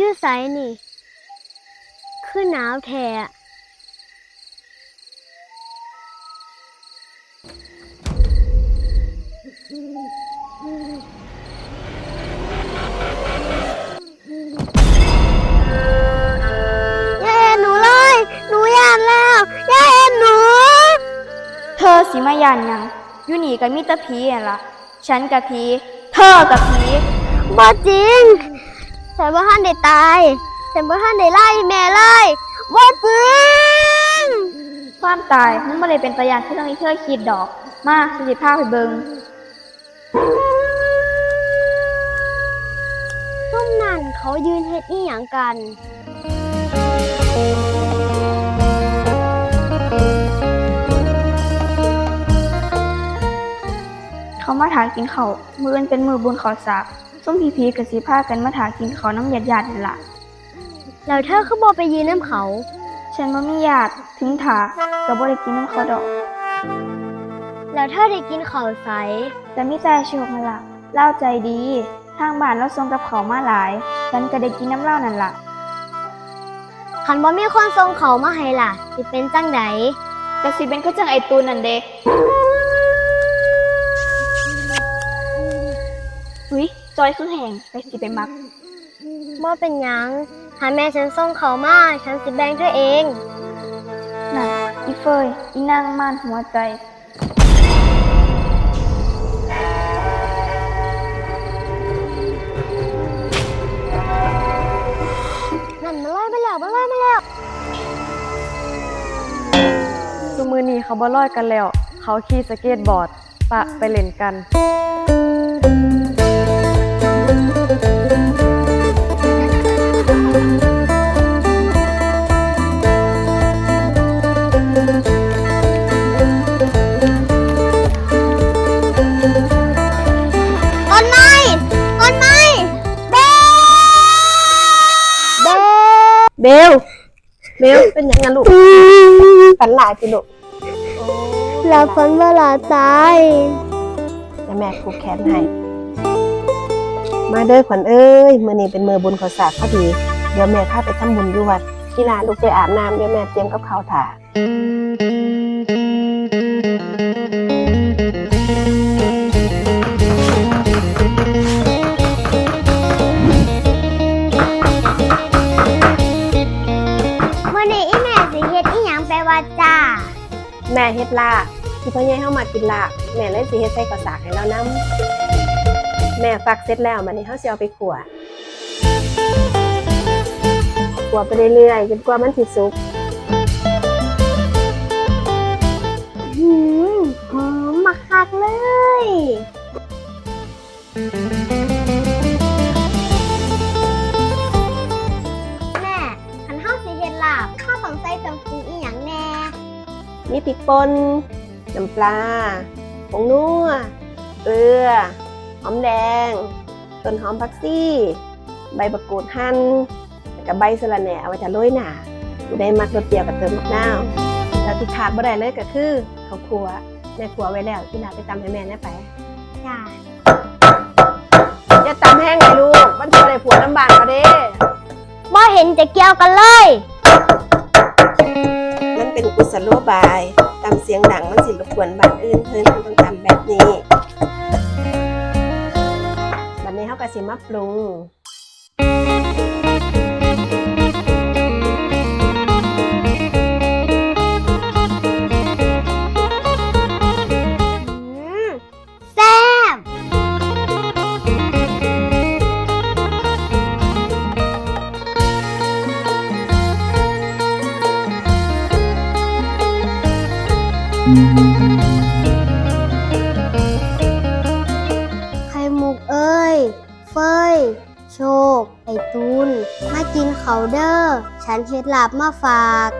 ยืดไสนี่ คือหนาวแท้อะอย่าเอ็นหนูเลยหนูยานแล้วอย่าเอ็นหนูเธอสิมายันหยังอยู่นี่ก็มีแต่ผีนั่นล่ะ ฉันกับผี เธอกับผีบ่จริง ฉันบ่ทันได้ตาย ฉันบ่ทันได้ไล่แม่เลยบ่จริงความตายมันบ่ได้เป็นตะยานที่ต้องมีเธอคิดดอก มาฉันสิพาไปเบิงส้มนั่นเขายืนเฮ็ดอีหยังกัน เขามาถากินเขาวมืออนเป็นมือบุญขอสาก ส้มพีพีกับสีผ้ากันมาถากินเขาวน้ำหยาดหยาดๆนั่นล่ะ แล้วเธอคือบ่ไปยืนน้ำเขา ฉันว่ามีญาติถึงถาก็บ่ได้กินน้ำเขาดอก แล้วเธอได้กินข้าวใส แต่มีแต่โชคนั่นล่ะเล่าใจดี ทางบ้านเราส่งกับเขาวมาหลาย ฉันก็ได้กินน้ำเล่านั่นล่ะคันบ่มีคนส่งเขาวมาให้ล่ะสิเป็นจังไดแต่สิเป็นก็จังไอตูนนั่นเด้อุ้ย จอยคือแหงไปสิไปมักบ่เป็นหยังหาแม่ฉันส่งเขาวมา ฉันสิแบ่งเธอเอง น่ะอีเฟยอีนางม่านหัวใจ นั่นมาไล่มาแล้วมาไล่มาแล้วซุมือนี้เขาบ่ลอยกันแล้ว เขาขี่สเก็ตบอร์ด ปะไปเล่นกัน ลเบลเป็นยังไงลูกฝันหลายจิลูกเราฝันว่าเราตายเดี๋ยวแม่ผูกแขนให้ มาเด้อขวัญเอ้ยมื้อนี้เป็นมือบุญขอสากพอดี เดี๋ยวแม่พาไปทำบุญอยู่วัดกีฬาลูกไปอาบน้ำเดี๋ยวแม่เตรียมกับข้าวถ่า แม่เฮ็ดลาบที่พ่อใหญ่เฮามากินลาบแม่เลยสิเฮ็ดใส่กระสากให้เรานํแม่ฟักเสร็จแล้วมันนี้เฮาสิเอาไปขั่วขั่วไปเรื่อยๆจนกว่ามันสิสุก พริกป่นน้ำปลาผงนัวเกลือ หอมแดง ต้นหอมผักซี่ ใบมะกรูดหั่นแล้วก็ใบสะระแหน่เอาไว้จะโรยหน้าอยู่ได้มักรสเปรี้ยวกับเติมมะนาวแล้วที่ขาดบ่ได้เลยก็คือข้าวคั่วแม่คั่วไว้แล้วที่นาไปตำให้แม่แน่ไปจ้าอย่าตำแห้งเลยลูกมันจะได้ผัวน้ำบานเขาเด้บ่เห็นจะเกี่ยวกันเลยมันเป็น กุศโลบายตำเสียงดังมันสิรบกวนบ้านอื่นเพิ่นเพิ่นต้องทำแบบนี้บัดนี้เขาก็สิมาปรุง ไข่มุกเอ้ย เฟย โชค ไอตูน มากินเขาเด้อ ฉันเฮ็ดลาบมาฝาก